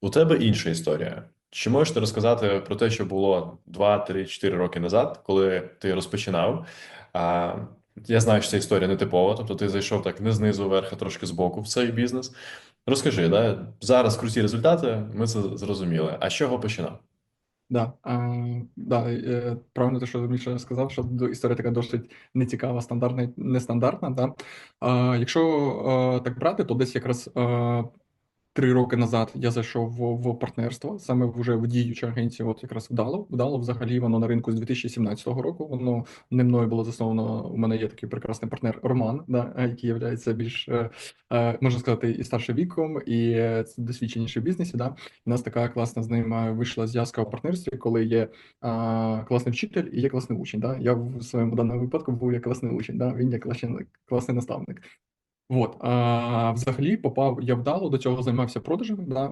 У тебе інша історія. Чи можеш ти розказати про те, що було 2, 3, 4 роки назад, коли ти розпочинав? А, я знаю, що ця історія не типова, тобто ти зайшов так не знизу вверх, а трошки збоку в цей бізнес. Розкажи, да? Зараз круті результати, ми це зрозуміли. А з чого починав? Да, а, да, е, правильно те, що Міша сказав, що історія така досить нецікава, стандартна, і нестандартна. Да? А, якщо е, так брати, то десь якраз е, три роки назад я зайшов в, в партнерство, саме вже в діючу агенцію, от якраз вдало. Вдало взагалі воно на ринку з 2017 року. Воно не мною було засновано. У мене є такий прекрасний партнер Роман, да, який є більш, е, е, можна сказати, і старшим віком, і е, досвідченіший в бізнесі. Да. У нас така класна з ним е, вийшла зв'язка у партнерстві, коли є а, класний вчитель і є класний учень. Да? Я в своєму даному випадку був як класний учень, да? він як класний, класний наставник. От, а, взагалі попав я вдало, до цього займався продажами. Да?